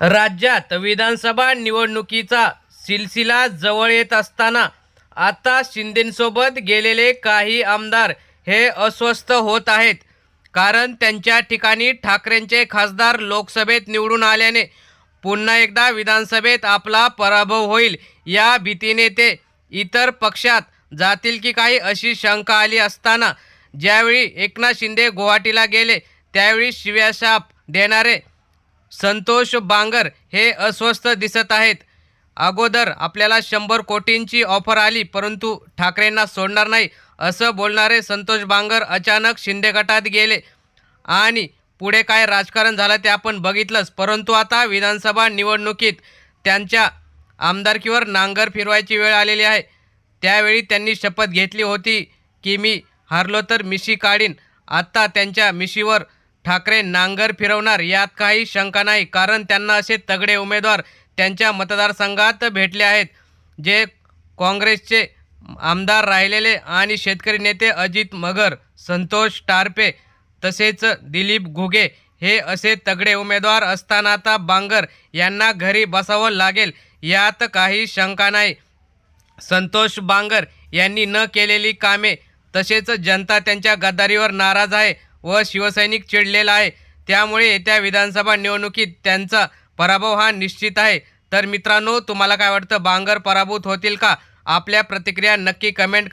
राज्यात विधानसभा निवडणुकीचा सिलसिला जवळ येत असताना आता शिंदेंसोबत गेलेले काही आमदार हे अस्वस्थ होत आहेत. कारण त्यांच्या ठिकाणी ठाकरेंचे खासदार लोकसभेत निवडून आल्याने पुन्हा एकदा विधानसभेत आपला पराभव होईल या भीतीने ते इतर पक्षात जातील की काही अशी शंका आली असताना ज्यावेळी एकनाथ शिंदे गुवाहाटीला गेले त्यावेळी शिव्याशाप देणारे संतोष बांगर हे अस्वस्थ दिसत आहेत. अगोदर आपल्याला शंभर कोटींची ऑफर आली परंतु ठाकरेंना सोडणार नाही असं बोलणारे संतोष बांगर अचानक शिंदे गटात गेले. आणि पुढे काय राजकारण झालं ते आपण बघितलंच परंतु आता विधानसभा निवडणुकीत त्यांच्या आमदारकीवर नांगर फिरवायची वेळ आलेली आहे. त्यावेळी त्यांनी शपथ घेतली होती की मी हारलो तर मिशी काढीन. आत्ता त्यांच्या मिशीवर ठाकरे नांगर फिरवणार यात काही शंका नाही कारण त्यांना असे तगडे उमेदवार त्यांच्या मतदारसंघात भेटले आहेत जे काँग्रेसचे आमदार राहिलेले आणि शेतकरी नेते अजित मगर संतोष टारपे तसेच दिलीप घुगे हे असे तगडे उमेदवार असताना आता बांगर यांना घरी बसावं लागेल यात काही शंका नाही. संतोष बांगर यांनी न केलेली कामे तसेच जनता त्यांच्या गद्दारीवर नाराज आहे व शिवसैनिक चिडलेला आहे. त्यामुळे येत्या विधानसभा निवडणुकीत त्यांचा पराभव हा निश्चित आहे. तर मित्रांनो तुम्हाला काय वाटतं? बांगर पराभूत होतील का? आपल्या प्रतिक्रिया नक्की कमेंट